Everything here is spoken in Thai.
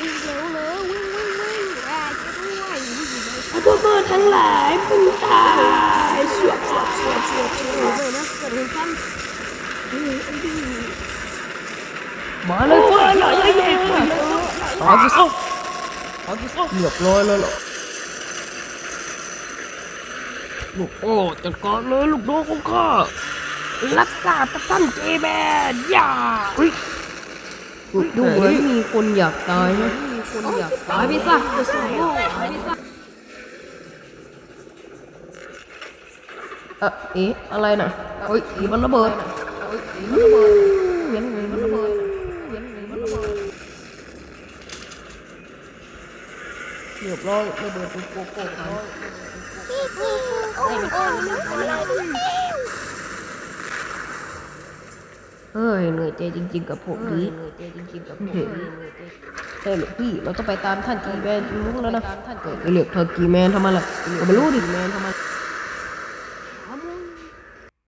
วิ่งเร็วเลยวิ่งวิ่งวิ่งอ่าช่วยด้วยวิ่งเลยพวกเมื่อทั้งหลายมึงตายสวดสวดสวดสวดสวดเลยนะเกิดเหตุการณ์อืมไอ้ดิมาเลยฟิร์นเลยไอ้เฟิร์นตายกูซะตายกูซะเรียบร้อยแล้วล่ะลูกโอ้จัดการเลยลูกน้องของข้ารักษาตะตั้นเจแมนอย่าเฮ้ย ดูเหมือนมีคนอยากตายนะมีคนอยากตายไปซะจะสวยตายไปซะเอ่อเอ๊ะอะไรน่ะเฮ้ยอีมันระเบิดเฮ้ยอีมันระเบิดเห็นไงมันระเบิดเห็นไงมันระเบิดเรียบร้อยระเบิดเป็นโกโก้ครับโอ้ยโอ้ยโอ้ย เฮ้ยเหนื่อยใจจริง ๆ กับผมนี้เหนื่อยใจจริง ๆ กับผมเฮ้ยหลวงพี่เราต้องไปตามท่านกีแมนจุลุกแล้วนะท่านเกิดเหลือกเธอกีแมนทำไมล่ะก็ไม่รู้ดิแมนทำไม